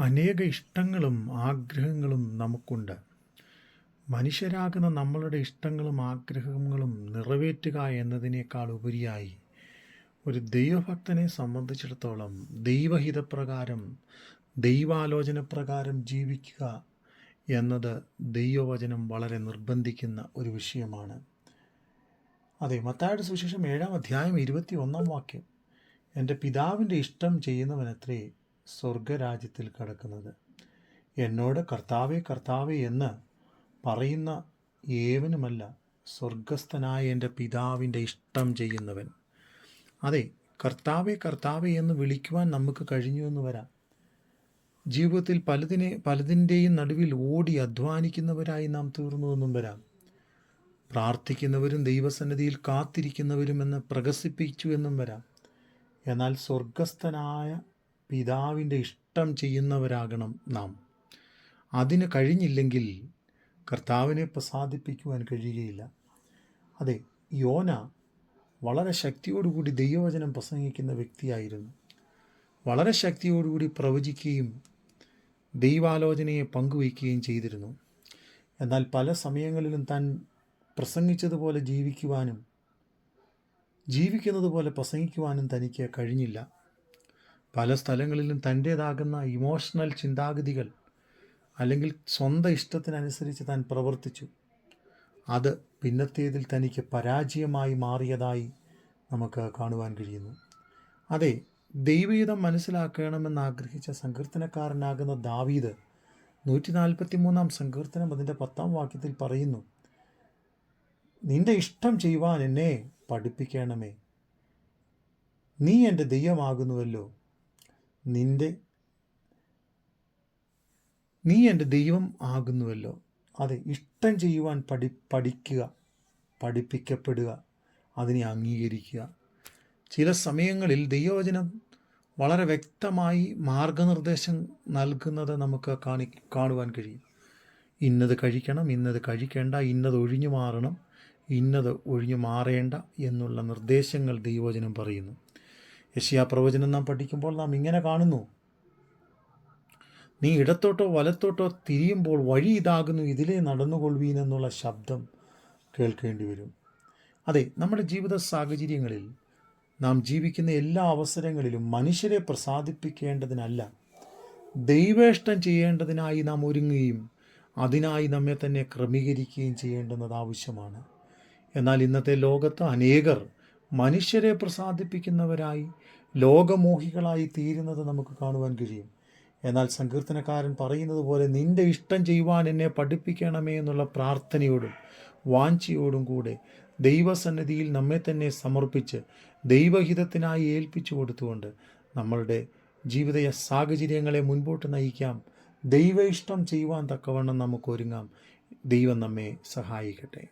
അനേക ഇഷ്ടങ്ങളും ആഗ്രഹങ്ങളും നമുക്കുണ്ട്. മനുഷ്യരാകുന്ന നമ്മളുടെ ഇഷ്ടങ്ങളും ആഗ്രഹങ്ങളും നിറവേറ്റുക എന്നതിനേക്കാൾ ഉപരിയായി ഒരു ദൈവഭക്തനെ സംബന്ധിച്ചിടത്തോളം ദൈവഹിതപ്രകാരം ദൈവാലോചന പ്രകാരം ജീവിക്കുക എന്നത് ദൈവവചനം വളരെ നിർബന്ധിക്കുന്ന ഒരു വിഷയമാണ്. അതെ മത്തായുടെ സുവിശേഷം ഏഴാം അധ്യായം ഇരുപത്തി ഒന്നാം വാക്യം എന്റെ പിതാവിന്റെ ഇഷ്ടം ചെയ്യുന്നവനത്രേ സ്വർഗരാജ്യത്തിൽ കടക്കുന്നത്. എന്നോട് കർത്താവേ കർത്താവേ എന്ന് പറയുന്ന ഏവനുമല്ല സ്വർഗസ്ഥനായ എന്റെ പിതാവിന്റെ ഇഷ്ടം ചെയ്യുന്നവൻ. അതെ കർത്താവെ കർത്താവെ എന്ന് വിളിക്കുവാൻ നമുക്ക് കഴിഞ്ഞു എന്ന് വരാം. ജീവിതത്തിൽ പലതിനെ പലതിന്റെയും നടുവിൽ ഓടി അധ്വാനിക്കുന്നവരായി നാം തീർന്നു എന്നും വരാം. പ്രാർത്ഥിക്കുന്നവരും ദൈവസന്നിധിയിൽ കാത്തിരിക്കുന്നവരുമെന്ന് പ്രകസിപ്പിച്ചു എന്നും വരാം. എന്നാൽ സ്വർഗസ്ഥനായ പിതാവിന്റെ ഇഷ്ടം ചെയ്യുന്നവരാകണം നാം. അതിന് കഴിഞ്ഞില്ലെങ്കിൽ കർത്താവിനെ പ്രസാദിപ്പിക്കുവാൻ കഴിയുകയില്ല. അതെ യോന വളരെ ശക്തിയോടുകൂടി ദൈവവചനം പ്രസംഗിക്കുന്ന വ്യക്തിയായിരുന്നു. വളരെ ശക്തിയോടുകൂടി പ്രവചിക്കുകയും ദൈവാലോചനയെ പങ്കുവയ്ക്കുകയും ചെയ്തിരുന്നു. എന്നാൽ പല സമയങ്ങളിലും താൻ പ്രസംഗിച്ചതുപോലെ ജീവിക്കുവാനും ജീവിക്കുന്നത് പോലെ പ്രസംഗിക്കുവാനും തനിക്ക് കഴിഞ്ഞില്ല. പല സ്ഥലങ്ങളിലും തന്റേതാകുന്ന ഇമോഷണൽ ചിന്താഗതികൾ അല്ലെങ്കിൽ സ്വന്തം ഇഷ്ടത്തിനനുസരിച്ച് താൻ പ്രവർത്തിച്ചു. അത് പിന്നത്തേതിൽ തനിക്ക് പരാജയമായി മാറിയതായി നമുക്ക് കാണുവാൻ കഴിയുന്നു. അതെ ദൈവീതം മനസ്സിലാക്കണമെന്ന് ആഗ്രഹിച്ച സങ്കീർത്തനക്കാരനാകുന്ന ദാവീദ് നൂറ്റി നാൽപ്പത്തി മൂന്നാം സങ്കീർത്തനം അതിന്റെ പത്താം വാക്യത്തിൽ പറയുന്നു നിന്റെ ഇഷ്ടം ചെയ്യുവാൻ എന്നെ പഠിപ്പിക്കണമേ. നീ എന്റെ ദൈവമാകുന്നുവല്ലോ. നിന്റെ നീ എന്റെ ദൈവം ആകുന്നുവല്ലോ. അതെ ഇഷ്ടം ചെയ്യുവാൻ പഠി പഠിക്കുക പഠിപ്പിക്കപ്പെടുക അതിനെ അംഗീകരിക്കുക. ചില സമയങ്ങളിൽ ദൈവവചനം വളരെ വ്യക്തമായി മാർഗനിർദ്ദേശം നൽകുന്നത് നമുക്ക് കാണി കാണുവാൻ കഴിയും. ഇന്നത് കഴിക്കണം ഇന്നത് കഴിക്കേണ്ട ഇന്നത് ഒഴിഞ്ഞു മാറണം ഇന്നത് ഒഴിഞ്ഞു മാറേണ്ട എന്നുള്ള നിർദ്ദേശങ്ങൾ ദൈവവചനം പറയുന്നു. യശിയാ പ്രവചനം നാം പഠിക്കുമ്പോൾ നാം ഇങ്ങനെ കാണുന്നു. നീ ഇടത്തോട്ടോ വലത്തോട്ടോ തിരിയുമ്പോൾ വഴി ഇതാകുന്നു ഇതിലേ നടന്നുകൊള്ളുവീൻ എന്നുള്ള ശബ്ദം കേൾക്കേണ്ടി വരും. അതെ നമ്മുടെ ജീവിത സാഹചര്യങ്ങളിൽ നാം ജീവിക്കുന്ന എല്ലാ അവസരങ്ങളിലും മനുഷ്യരെ പ്രസാദിപ്പിക്കേണ്ടതിനല്ല ദൈവേഷ്ടം ചെയ്യേണ്ടതിനായി നാം ഒരുങ്ങുകയും അതിനായി നമ്മെ തന്നെ ക്രമീകരിക്കുകയും ചെയ്യേണ്ടുന്നത് ആവശ്യമാണ്. എന്നാൽ ഇന്നത്തെ ലോകത്ത് അനേകർ മനുഷ്യരെ പ്രസാദിപ്പിക്കുന്നവരായി ലോകമോഹികളായി തീരുന്നത് നമുക്ക് കാണുവാൻ കഴിയും. എന്നാൽ സങ്കീർത്തനക്കാരൻ പറയുന്നത് പോലെ നിന്റെ ഇഷ്ടം ചെയ്യുവാൻ എന്നെ പഠിപ്പിക്കണമേ എന്നുള്ള പ്രാർത്ഥനയോടും വാഞ്ചിയോടും കൂടെ ദൈവസന്നിധിയിൽ നമ്മെ തന്നെ സമർപ്പിച്ച് ദൈവഹിതത്തിനായി ഏൽപ്പിച്ചു കൊടുത്തുകൊണ്ട് നമ്മളുടെ ജീവിത സാഹചര്യങ്ങളെ മുൻപോട്ട് നയിക്കാം. ദൈവ ഇഷ്ടം ചെയ്യുവാൻ തക്കവണ്ണം നമുക്കൊരുങ്ങാം ദൈവം നമ്മെ സഹായിക്കട്ടെ.